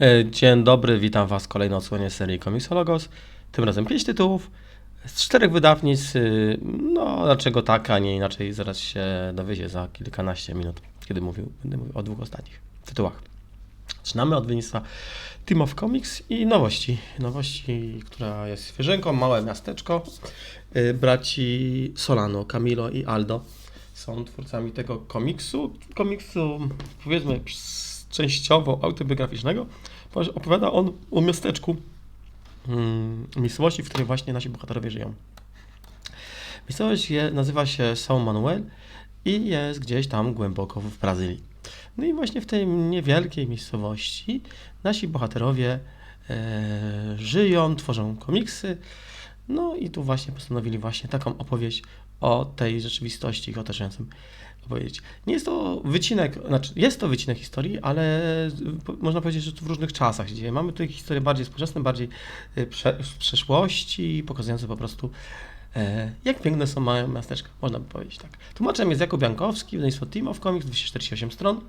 E, Dzień dobry, witam Was w kolejnej odsłonie serii Komiksologos. Tym razem pięć tytułów z czterech wydawnictw. y, No, dlaczego tak, a nie inaczej, zaraz się dowiecie za kilkanaście minut, kiedy mówił, będę mówił o dwóch ostatnich tytułach. Zaczynamy od wydawnictwa Team of Comics i nowości. Nowości, która jest świeżynką, małe miasteczko. Y, Braci Solano, Camilo i Aldo są twórcami tego komiksu. Komiksu, powiedzmy, częściowo autobiograficznego, ponieważ opowiada on o miasteczku mm, miejscowości, w której właśnie nasi bohaterowie żyją. Miejscowość je, nazywa się São Manuel i jest gdzieś tam głęboko w Brazylii. No i właśnie w tej niewielkiej miejscowości nasi bohaterowie e, żyją, tworzą komiksy. No i tu właśnie postanowili właśnie taką opowieść o tej rzeczywistości ich otaczającym opowiedzieć. Nie jest to wycinek, znaczy jest to wycinek historii, ale można powiedzieć, że to w różnych czasach się dzieje. Mamy tutaj historie bardziej współczesne, bardziej y, prze, z przeszłości, pokazujące po prostu e, jak piękne są małe miasteczka, można by powiedzieć tak. Tłumaczem jest Jakub Jankowski, wydawnictwo Team of Comics, 248 stron,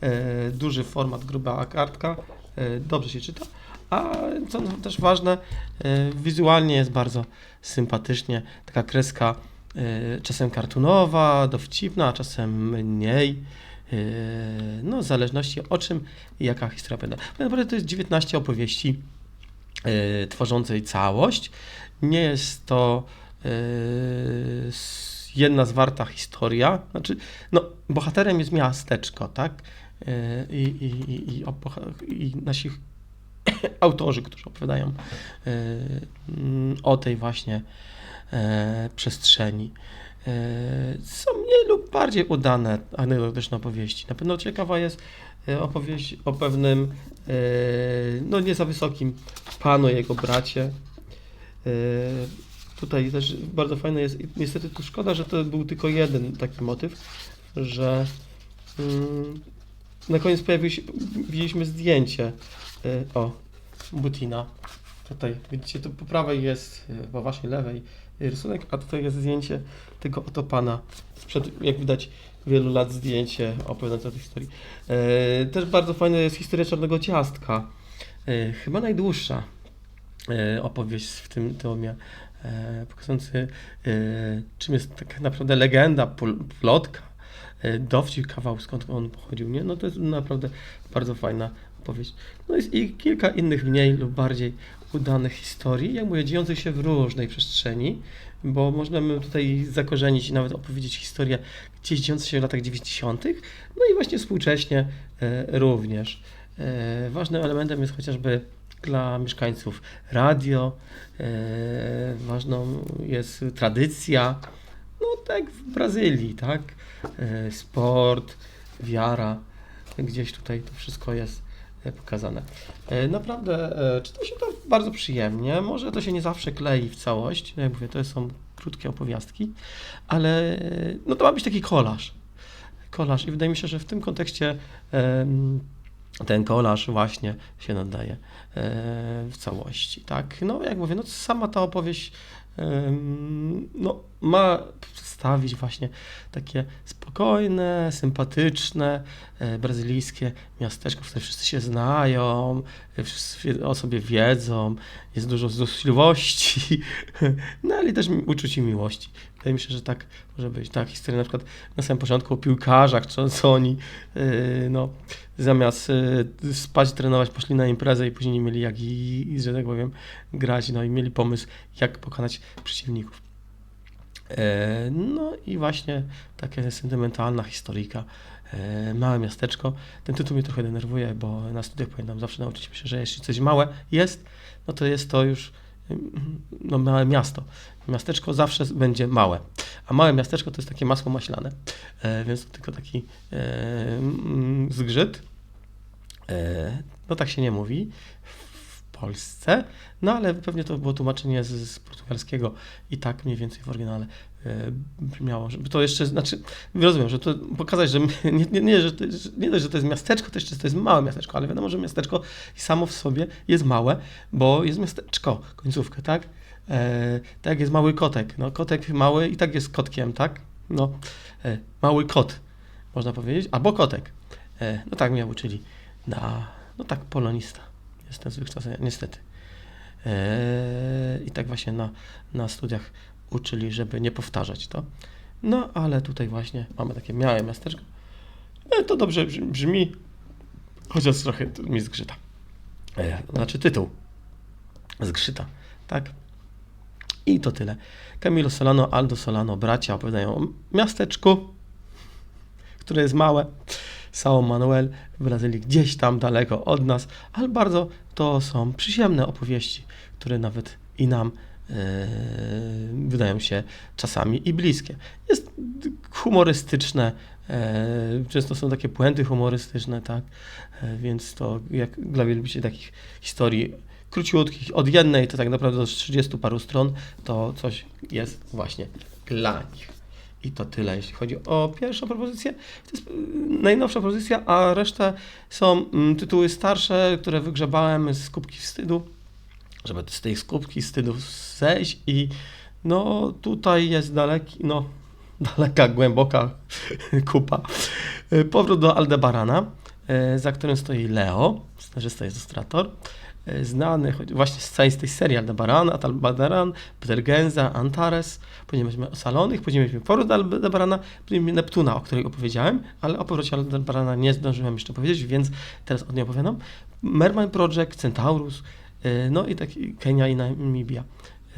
e, duży format, gruba kartka, e, dobrze się czyta, a co też ważne, e, wizualnie jest bardzo sympatycznie, taka kreska czasem kartunowa, dowcipna, czasem mniej. e, No, w zależności o czym i jaka historia opowiada. Tak naprawdę to jest 19 opowieści e, tworzącej całość. Nie jest to e, jedna zwarta historia. Znaczy, no, bohaterem jest miasteczko, tak? E, I, i, i, i, i nasi autorzy, którzy opowiadają e, mm, o tej właśnie e, przestrzeni. E, Są mniej lub bardziej udane anegdotyczne opowieści. Na pewno ciekawa jest e, opowieść o pewnym, e, no nie za wysokim panu jego bracie. E, Tutaj też bardzo fajne jest, niestety tu szkoda, że to był tylko jeden taki motyw, że mm, na koniec pojawił się, widzieliśmy zdjęcie e, o Butina. Tutaj widzicie, tu po prawej jest, e, po waszej lewej rysunek, a tutaj jest zdjęcie tego oto pana sprzed, jak widać, wielu lat zdjęcie opowiadające o tej historii. E, też bardzo fajna jest historia Czarnego Ciastka. E, chyba najdłuższa e, opowieść w tym tomie, e, pokazujący e, czym jest tak naprawdę legenda, plotka, e, dowcip, kawał, skąd on pochodził, nie? No to jest naprawdę bardzo fajna opowieść. No jest i kilka innych mniej lub bardziej udanych historii, jak mówię, dziejących się w różnej przestrzeni, bo możemy tutaj zakorzenić i nawet opowiedzieć historię gdzieś dziejącą się w latach 90., no i właśnie współcześnie e, również. E, ważnym elementem jest chociażby dla mieszkańców radio, e, ważną jest tradycja, no tak w Brazylii, tak? Sport, wiara, gdzieś tutaj to wszystko jest pokazane. E, Naprawdę e, czyta się to bardzo przyjemnie. Może to się nie zawsze klei w całość. Jak mówię, to są krótkie opowiastki, ale e, no to ma być taki kolaż. Kolaż i wydaje mi się, że w tym kontekście ten kolaż właśnie się nadaje e, w całości, tak? No jak mówię, no sama ta opowieść no, ma przedstawić właśnie takie spokojne, sympatyczne, e, brazylijskie miasteczko, w którym wszyscy się znają, e, wszyscy o sobie wiedzą, jest dużo złośliwości, no ale też uczuć miłości. Wydaje mi się, że tak może być. Tak, historia na przykład na samym początku o piłkarzach, co, oni yy, no, zamiast yy, spać, trenować, poszli na imprezę i później nie mieli jak i, i, że tak powiem, grać, no i mieli pomysł, jak pokonać przeciwników. E, No i właśnie taka sentymentalna historyjka. E, Małe miasteczko. Ten tytuł mnie trochę denerwuje, bo na studiach pamiętam zawsze nauczyliśmy się, że jeśli coś małe jest, no to jest to już no, małe miasto. Miasteczko zawsze będzie małe, a małe miasteczko to jest takie masło maślane, e, więc to tylko taki e, mm, zgrzyt. E, no tak się nie mówi w Polsce, no ale pewnie to było tłumaczenie z, z portugalskiego i tak mniej więcej w oryginale brzmiało, żeby to jeszcze, znaczy rozumiem, że to pokazać, że nie, nie, nie, że to, nie dość, że to jest miasteczko, to jeszcze to jest małe miasteczko, ale wiadomo, że miasteczko samo w sobie jest małe, bo jest miasteczko, końcówkę, tak? E, tak jest mały kotek, no kotek mały i tak jest kotkiem, tak? No, e, mały kot, można powiedzieć, albo kotek. E, no tak mnie uczyli na No tak, polonista. Jestem z wykształcenia, niestety. Eee, I tak właśnie na, na studiach uczyli, żeby nie powtarzać to. No, ale tutaj właśnie mamy takie małe miasteczko. E, to dobrze brzmi- chociaż trochę mi zgrzyta. E, znaczy tytuł. Zgrzyta, tak? I to tyle. Camilo Solano, Aldo Solano, bracia opowiadają o miasteczku, które jest małe. São Manuel w Brazylii, gdzieś tam daleko od nas, ale bardzo to są przyziemne opowieści, które nawet i nam wydają się czasami i bliskie. Jest humorystyczne, e, często są takie puenty humorystyczne, tak, e, więc to jak dla wielu lubicie takich historii króciutkich, od jednej to tak naprawdę do 30 paru stron, to coś jest właśnie dla nich. I to tyle, jeśli chodzi o pierwszą propozycję. To jest najnowsza propozycja, a reszta są mm, tytuły starsze, które wygrzebałem z kubki wstydu, żeby z tej kubki wstydu zejść i no tutaj jest daleki, no daleka, głęboka kupa. Y, Powrót do Aldebarana, y, za którym stoi Leo, jest ilustrator, y, znany właśnie z całej tej serii Aldebaran, Aldebaran, Ptergenza, Antares, później weźmiemy Osalonych, później weźmiemy Powrót Aldebarana, później Neptuna, o której opowiedziałem, ale o powrocie Aldebarana nie zdążyłem jeszcze powiedzieć, więc teraz o niej opowiadam. Merman Project, Centaurus, no i taki Kenia i Namibia.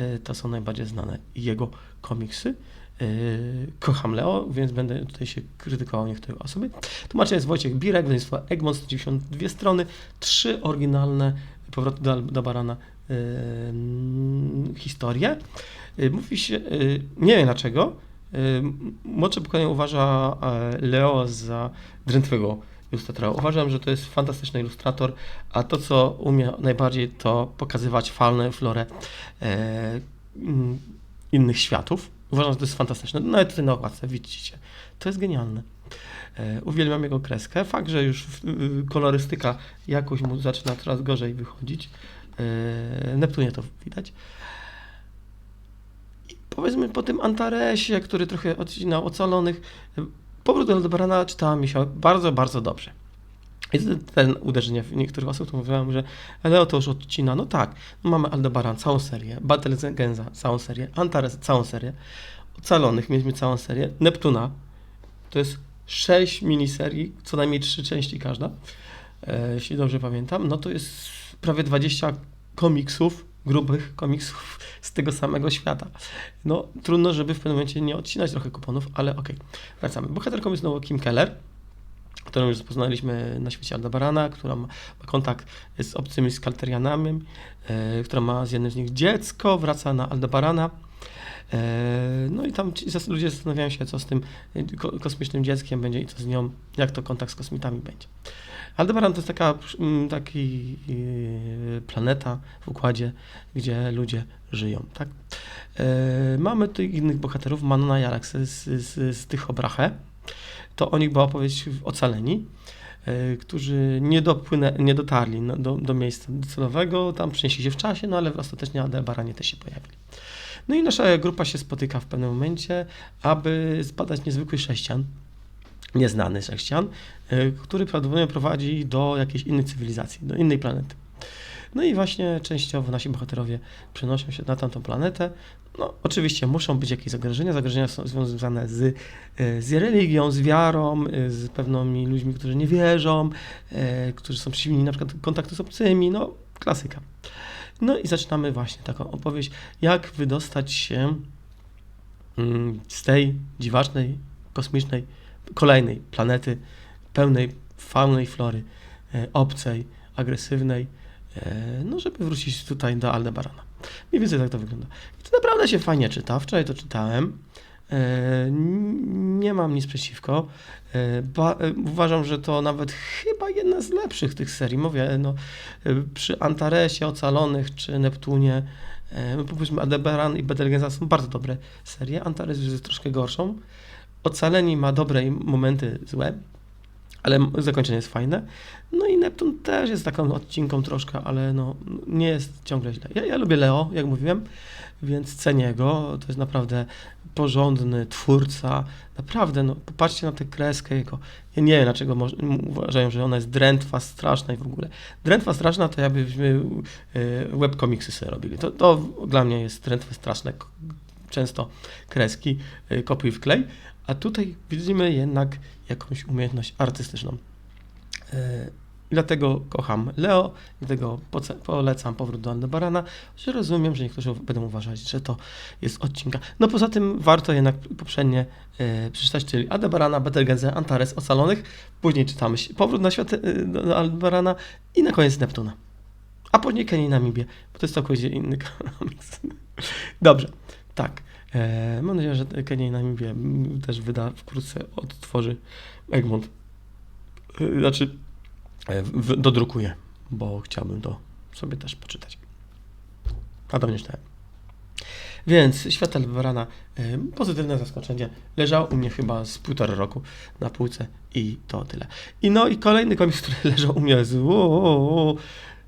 Y, To są najbardziej znane jego komiksy. Yy, kocham Leo, więc będę tutaj się krytykował niektóre osoby. Tłumaczem jest Wojciech Birek, wydawnictwo Egmont, 192 strony, trzy oryginalne powroty do, do Barana yy, historie. Mówi się, yy, nie wiem dlaczego, yy, młodsze pokolenie uważa e, Leo za drętwego ilustratora. Uważam, że to jest fantastyczny ilustrator, a to, co umie najbardziej, to pokazywać faunę, florę e, mm, innych światów. Uważam, że to jest fantastyczne. Nawet tutaj na okładce widzicie. To jest genialne. E, uwielbiam jego kreskę. Fakt, że już kolorystyka jakoś mu zaczyna coraz gorzej wychodzić. E, Neptunie to widać. Powiedzmy po tym Antaresie, który trochę odcinał ocalonych, powrót do Aldebarana czytała mi się bardzo, bardzo dobrze. I ten- ten uderzenie w niektórych osób, to mówiłem, że Leo to już odcina. No tak, no mamy Aldebaran, całą serię, Battle Genza, całą serię, Antares, całą serię, Ocalonych mieliśmy całą serię, Neptuna, to jest sześć miniserii, co najmniej trzy części każda, e, jeśli dobrze pamiętam, no to jest prawie 20 komiksów, grubych komiksów z tego samego świata. No trudno, żeby w pewnym momencie nie odcinać trochę kuponów, ale okej, wracamy. Bohaterką jest znowu Kim Keller, którą już poznaliśmy na świecie Aldebarana, która ma, kontakt z obcymi skalterianami, e, która ma z jednym z nich dziecko, wraca na Aldebarana. E, no i tam ludzie zastanawiają się, co z tym e, ko- kosmicznym dzieckiem będzie i co z nią, jak to kontakt z kosmitami będzie. Aldebaran to jest taka mm, taki e, planeta w układzie, gdzie ludzie żyją, tak? Mamy tu innych bohaterów, Manona Alex z, z, z tych obrachę. To o nich była opowieść w Ocaleni, którzy nie, dopłynę, nie dotarli no, do, do miejsca docelowego, tam przenieśli się w czasie, no ale ostatecznie Aldebaranie też się pojawili. No i nasza grupa się spotyka w pewnym momencie, aby zbadać niezwykły sześcian, nieznany sześcian, y, który prawdopodobnie prowadzi do jakiejś innej cywilizacji, do innej planety. No i właśnie częściowo nasi bohaterowie przenoszą się na tamtą planetę. No, oczywiście muszą być jakieś zagrożenia. Zagrożenia są związane z, y, z religią, z wiarą, y, z pewnymi ludźmi, którzy nie wierzą, którzy są przeciwni na przykład kontaktu z obcymi. No, klasyka. No i zaczynamy właśnie taką opowieść, jak wydostać się mm, z tej dziwacznej, kosmicznej, kolejnej planety, pełnej fauny i flory, e, obcej, agresywnej, e, no żeby wrócić tutaj do Aldebarana. Mniej więcej tak to wygląda. I to naprawdę się fajnie czyta. Wczoraj to czytałem. E, Nie mam nic przeciwko. Uważam, że to nawet chyba jedna z lepszych tych serii. Mówię, no, przy Antaresie, Ocalonych czy Neptunie, e, powiedzmy Aldebaran i Betelgeuse są bardzo dobre serie. Antares jest troszkę gorszą. Ocaleni ma dobre momenty złe. Ale zakończenie jest fajne. No i Neptun też jest taką odcinką troszkę, ale no, nie jest ciągle źle. Ja, ja lubię Leo, jak mówiłem, więc cenię go. To jest naprawdę porządny twórca. Naprawdę, no, popatrzcie na tę kreskę jego. Ja nie wiem, dlaczego uważają, że ona jest drętwa, straszna i w ogóle. Drętwa straszna to jakbyśmy y, webkomiksy sobie robili. To, to dla mnie jest drętwe straszne. Często kreski, y, kopiuj w klej, a tutaj widzimy jednak jakąś umiejętność artystyczną. I dlatego kocham Leo, dlatego polecam powrót do Aldebarana, że rozumiem, że niektórzy będą uważać, że to jest odcinka. No poza tym warto jednak poprzednie e, przeczytać, czyli Aldebarana, Betelgeuse, Antares, Ocalonych, później czytamy powrót na świat e, do Aldebarana i na koniec Neptuna. A później Kenii Namibie, bo to jest całkowicie inny komiks. Dobrze, tak. E, mam nadzieję, że Kenia i Namibie mm, też wyda wkrótce odtworzy Egmont. E, Znaczy, e, w, dodrukuję, bo chciałbym to sobie też poczytać. A dawno nie czytałem. Więc Światel Barana, pozytywne zaskoczenie. Leżał u mnie chyba z półtora roku na półce i to tyle. I no i kolejny komiks, który leżał u mnie z, o, o, o,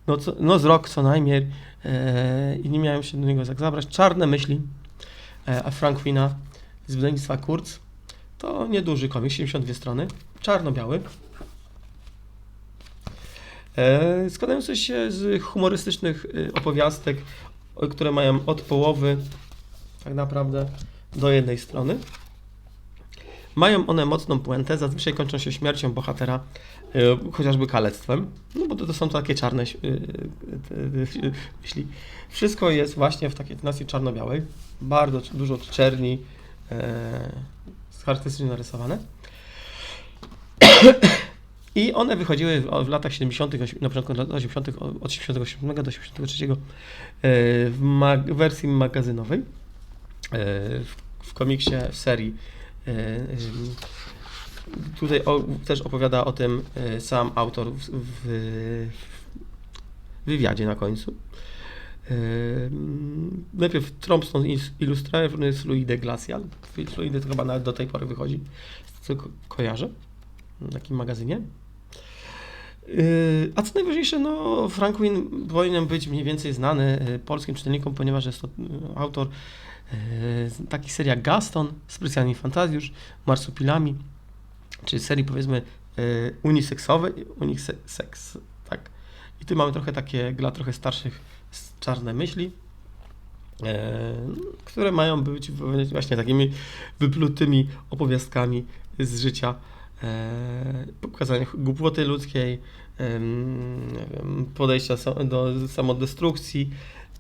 no, co, no z rok co najmniej e, i nie miałem się do niego jak zabrać. Czarne myśli a Frankwina z wydawnictwa Kurz. To nieduży komiks, 72 strony, czarno-biały. E, składający się z humorystycznych y, opowiastek, które mają od połowy tak naprawdę do jednej strony. Mają one mocną puentę, zazwyczaj kończą się śmiercią bohatera, y, chociażby kalectwem, no bo to, to są takie czarne y, y, myśli. Wszystko jest właśnie w takiej tonacji czarno-białej, bardzo dużo czerni, e, artystycznie narysowane. I one wychodziły w, w latach 70., osi- na początku lat 80., od 87 do 83 e, w wersji magazynowej. E, w, w komiksie, w serii. E, Tutaj o, też opowiada o tym e, sam autor w, w, wywiadzie na końcu. Ym, Najpierw Thompson ilustrowany jest Fluide Glacial. Fluide to chyba nawet do tej pory wychodzi, co ko- kojarzę w takim magazynie. A co najważniejsze, no Franklin powinien być mniej więcej znany polskim czytelnikom, ponieważ jest to autor takich serii jak Gaston, Specjalny Fantazjusz, Marsupilami, czy serii powiedzmy yy, uniseksowej, uniseks, tak. I tu mamy trochę takie dla trochę starszych czarne myśli, e, które mają być właśnie takimi wyplutymi opowiastkami z życia, e, pokazania głupoty ludzkiej, podejścia do samodestrukcji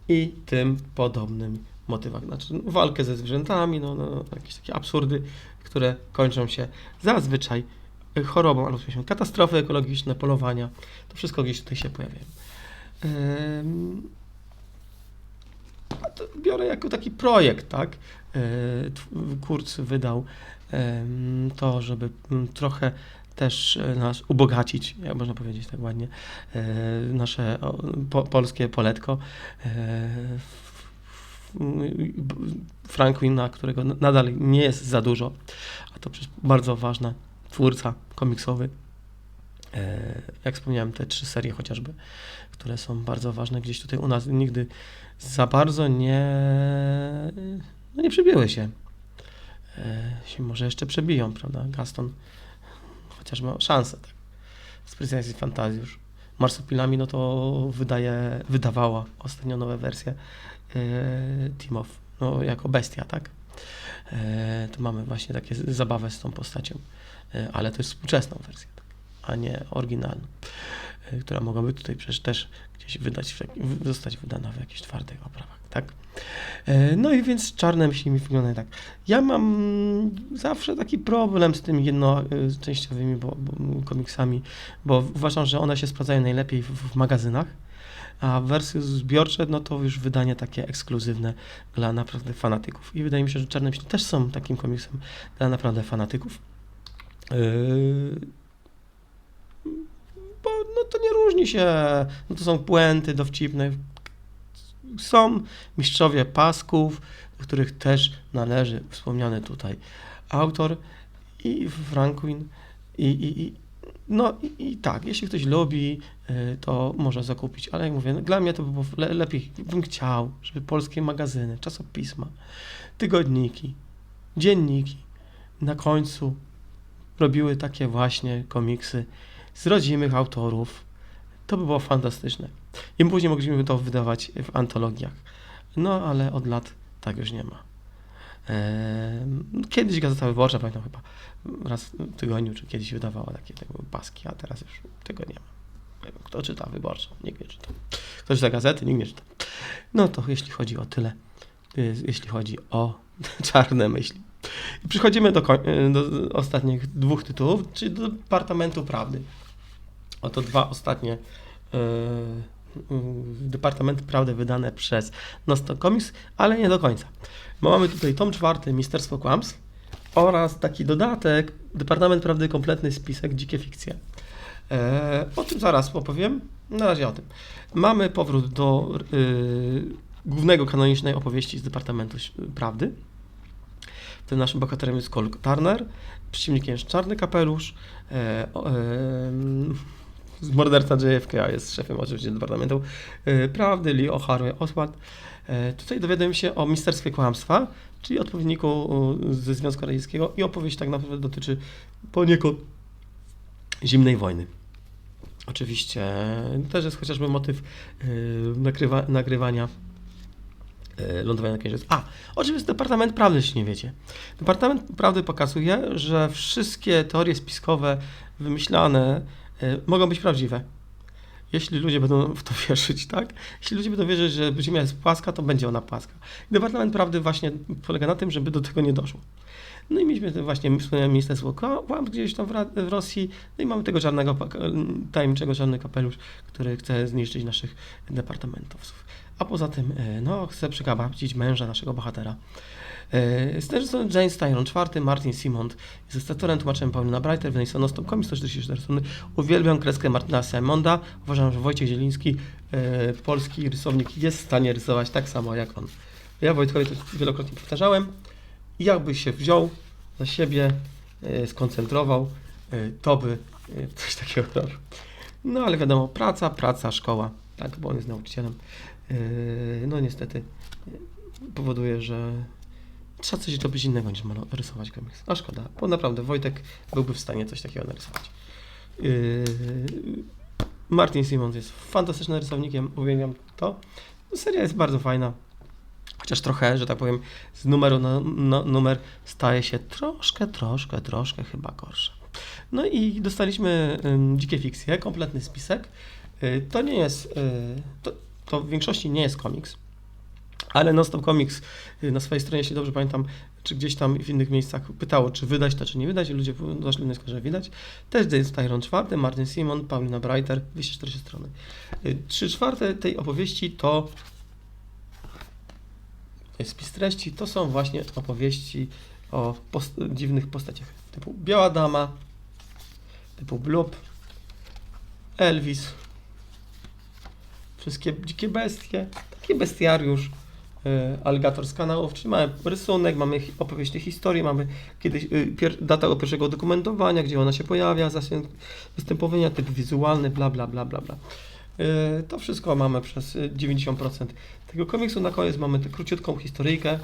i tym podobnym motywach. Znaczy no, walkę ze zwierzętami, no, no, jakieś takie absurdy, które kończą się zazwyczaj chorobą albo się katastrofy ekologiczne, polowania. To wszystko gdzieś tutaj się pojawiają. Em, a to biorę jako taki projekt, tak? E, Kurz wydał em, to, żeby mm, trochę też e, nas ubogacić, jak można powiedzieć tak ładnie, e, nasze polskie poletko. E, Franklina, którego nadal nie jest za dużo, a to przecież bardzo ważna twórca komiksowy. E, Jak wspomniałem, te trzy serie chociażby, które są bardzo ważne, gdzieś tutaj u nas nigdy za bardzo nie, no nie przebiły się. E, się może jeszcze przebiją, prawda? Gaston chociaż ma szansę, tak. Specjalnie fantazjusz. Marsupilami, no to wydaje, wydawała ostatnio nowe wersje e, Timow, no jako bestia, tak? E, to mamy właśnie takie zabawę z tą postacią, e, ale to jest współczesną wersję, tak? a nie oryginalną, e, która mogłaby tutaj przecież też gdzieś wydać, zostać wydana w jakichś twardych oprawach, tak? E, No i więc czarne myśli mi wyglądają tak. Ja mam zawsze taki problem z tymi jednoczęściowymi bo, bo, komiksami, bo uważam, że one się sprawdzają najlepiej w, w magazynach, a wersje zbiorcze, no to już wydanie takie ekskluzywne dla naprawdę fanatyków. I wydaje mi się, że Czarne Myśli też są takim komiksem dla naprawdę fanatyków. Yy, to nie różni się, no to są puenty dowcipne. Są mistrzowie pasków, do których też należy wspomniany tutaj autor i Franklin i, i, i No i, i tak, jeśli ktoś lubi, y, to może zakupić, ale jak mówię, no, dla mnie to by było le, lepiej, bym chciał, żeby polskie magazyny, czasopisma, tygodniki, dzienniki na końcu robiły takie właśnie komiksy z rodzimych autorów. To by było fantastyczne. I później mogliśmy to wydawać w antologiach. No ale od lat tak już nie ma. Kiedyś Gazeta Wyborcza, pamiętam chyba raz w tygodniu, czy kiedyś wydawała takie, takie paski, a teraz już tego nie ma. Kto czyta Wyborczą? Nikt nie czyta. Kto czyta gazety? Nikt nie czyta. No to jeśli chodzi o tyle, y, jeśli chodzi o czarne myśli. Przechodzimy do, y, do ostatnich dwóch tytułów, czyli do Departamentu Prawdy. Oto dwa ostatnie y, Departamenty Prawdy wydane przez Nostok Comics, ale nie do końca. Bo mamy tutaj tom czwarty, Ministerstwo Kłamstw oraz taki dodatek, Departament Prawdy, kompletny spisek, dzikie fikcje. E, o tym zaraz opowiem, na razie o tym. Mamy powrót do y, głównego kanonicznej opowieści z Departamentu Prawdy. Tym naszym bohaterem jest Cole Turner, przeciwnikiem jest Czarny Kapelusz, e, z morderca JFK jest szefem oczywiście Departamentu e, Prawdy, Lee Harvey Oswald. E, tutaj dowiadujemy się o Ministerstwie Kłamstwa, czyli odpowiedniku ze Związku Radzieckiego i opowieść tak naprawdę dotyczy poniekąd zimnej wojny. Oczywiście też jest chociażby motyw e, nakrywa, nagrywania lądowania na Księżycu. A, oczywiście Departament Prawdy, jeśli nie wiecie. Departament Prawdy pokazuje, że wszystkie teorie spiskowe wymyślane mogą być prawdziwe. Jeśli ludzie będą w to wierzyć, tak? Jeśli ludzie będą wierzyć, że Ziemia jest płaska, to będzie ona płaska. I Departament Prawdy właśnie polega na tym, żeby do tego nie doszło. No i mieliśmy właśnie Ministerstwo Kłamstw gdzieś tam w, Rosji, no i mamy tego czarnego, tajemniczego czarny kapelusz, który chce zniszczyć naszych departamentowców. A poza tym, e, no, chce przekabacić męża naszego bohatera. E, Scenariusz James Tyron, czwarty, Martin Simond, jest ilustratorem, tłumaczem Paulina Breiter, wydawnictwo Nostop Comics, 144 strony. Uwielbiam kreskę Martina Simonda. Uważam, że Wojciech Zieliński, e, polski rysownik, jest w stanie rysować tak samo jak on. Ja Wojtkowi to wielokrotnie powtarzałem. Jakby się wziął za siebie, e, skoncentrował, to by coś takiego robił. No ale wiadomo, praca, praca, szkoła, tak, bo on jest nauczycielem. No niestety powoduje, że trzeba coś robić innego niż rysować komiks. A szkoda, bo naprawdę Wojtek byłby w stanie coś takiego narysować. Yy, Martin Simons jest fantastycznym rysownikiem, uwielbiam to. Seria jest bardzo fajna, chociaż trochę, że tak powiem, z numeru na no, numer staje się troszkę, troszkę, troszkę chyba gorsza. No i dostaliśmy ym, dzikie fikcje, kompletny spisek. Y, to nie jest, y, to, to w większości nie jest komiks, ale Nonstop Comics y, na swojej stronie, jeśli dobrze pamiętam, czy gdzieś tam w innych miejscach pytało, czy wydać to, czy nie wydać, i ludzie doszli do że widać. Też jest Tyron czwarty, Martin Simon, Paulina Breiter, 240 strony. Y, Trzy czwarte tej opowieści to spis treści, to są właśnie opowieści o post dziwnych postaciach, typu Biała Dama, typu Blob, Elvis, wszystkie dzikie bestie, taki bestiariusz, aligator z kanałów, czyli mamy rysunek, mamy hi- opowieści historii, mamy kiedyś y, data pierwszego dokumentowania, gdzie ona się pojawia, zasięg występowania, typ wizualny, bla bla bla bla bla. Y, To wszystko mamy przez y, 90% tego komiksu. Na koniec mamy tę króciutką historyjkę,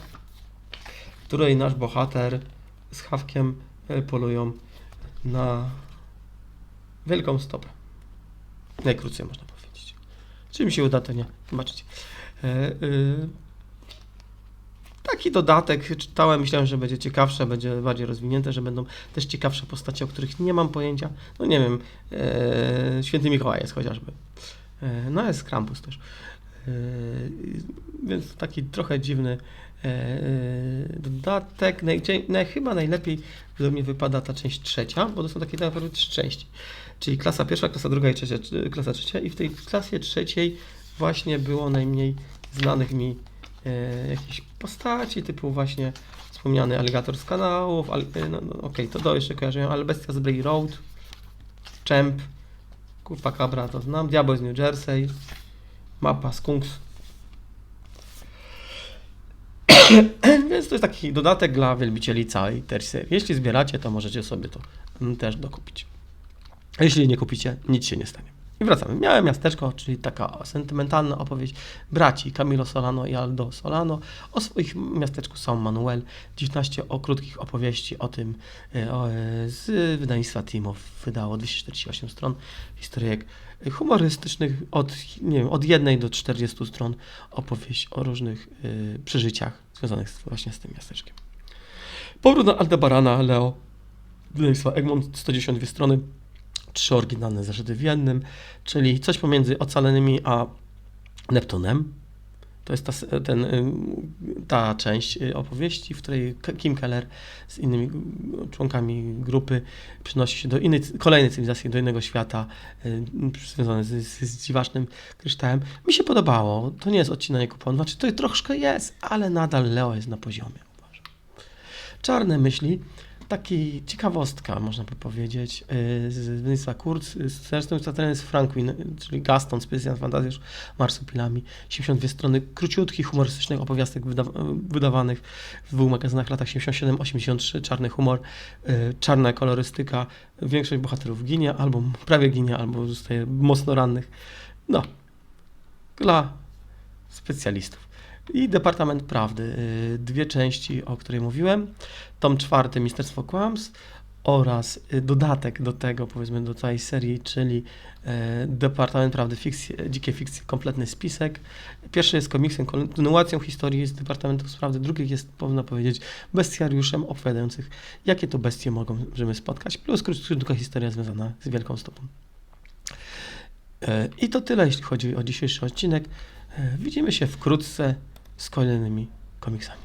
w której nasz bohater z Hawkiem y, polują na wielką stopę. Najkrócej można powiedzieć. Czy mi się uda, to nie. Zobaczycie. Y, Taki dodatek czytałem, myślałem, że będzie ciekawsze, będzie bardziej rozwinięte, że będą też ciekawsze postacie, o których nie mam pojęcia. No nie wiem, e, Święty Mikołaj jest chociażby. E, no jest Krampus też. E, więc taki trochę dziwny e, dodatek. Najcie- naj, chyba najlepiej do mnie wypada ta część trzecia, bo to są takie tak naprawdę trzy części. Czyli klasa pierwsza, klasa druga i trzecia, klasa trzecia. I w tej klasie trzeciej właśnie było najmniej znanych mi e, jakichś postaci, typu właśnie wspomniany aligator z kanałów, al, e, no, no, okej, to do jeszcze kojarzyłem, ale bestia z Bray Road, Champ, Kurwa Cabra to znam, Diabeł z New Jersey, Mapa Skunks. Więc to jest taki dodatek dla wielbicieli całej tej serii. Jeśli zbieracie, to możecie sobie to mm, też dokupić. A jeśli nie kupicie, nic się nie stanie. I wracamy. Miałem miasteczko, czyli taka sentymentalna opowieść braci Camilo Solano i Aldo Solano o swoich miasteczku São Manuel. 19 o krótkich opowieści o tym e, o, e, z wydawnictwa Timow wydało 248 stron historyjek humorystycznych od, nie wiem, od jednej do 40 stron opowieść o różnych e, przeżyciach związanych z, właśnie z tym miasteczkiem. Powrót na Aldebarana Leo wydawnictwa Egmont 192 strony trzy oryginalne zeszyty w jednym, czyli coś pomiędzy Ocalonymi a Neptunem. To jest ta, ten, y, ta część y, opowieści, w której Kim Keller z innymi członkami grupy przenosi się do innej, kolejnej cywilizacji, do innego świata, y, związany z, z, z dziwacznym kryształem. Mi się podobało. To nie jest odcinanie kuponu, znaczy to troszkę jest, ale nadal Leo jest na poziomie, uważam. Czarne myśli. Taki ciekawostka, można by powiedzieć, yy, z wydawnictwa Kurz, z zresztą ilustratorem jest Franklin, czyli Gaston, specjalny fantazjusz marsupilami. 72 strony króciutkich, humorystycznych opowiastek wyda- wydawanych w dwóch magazynach latach 77-83, czarny humor, yy, czarna kolorystyka, większość bohaterów ginie, albo prawie ginie, albo zostaje mocno rannych. No, dla specjalistów. I Departament Prawdy, y, dwie części, o której mówiłem. Tom czwarty, Ministerstwo Kłamstw oraz y, dodatek do tego, powiedzmy, do całej serii, czyli e, Departament Prawdy, fikcje, dzikie fikcje, kompletny spisek. Pierwszy jest komiksem, kontynuacją historii z Departamentu Prawdy, drugi jest, można powiedzieć, bestiariuszem opowiadających, jakie to bestie mogą, możemy spotkać, plus krótka historia związana z Wielką Stopą. I to tyle, jeśli chodzi o dzisiejszy odcinek. Widzimy się wkrótce z kolejnymi komiksami.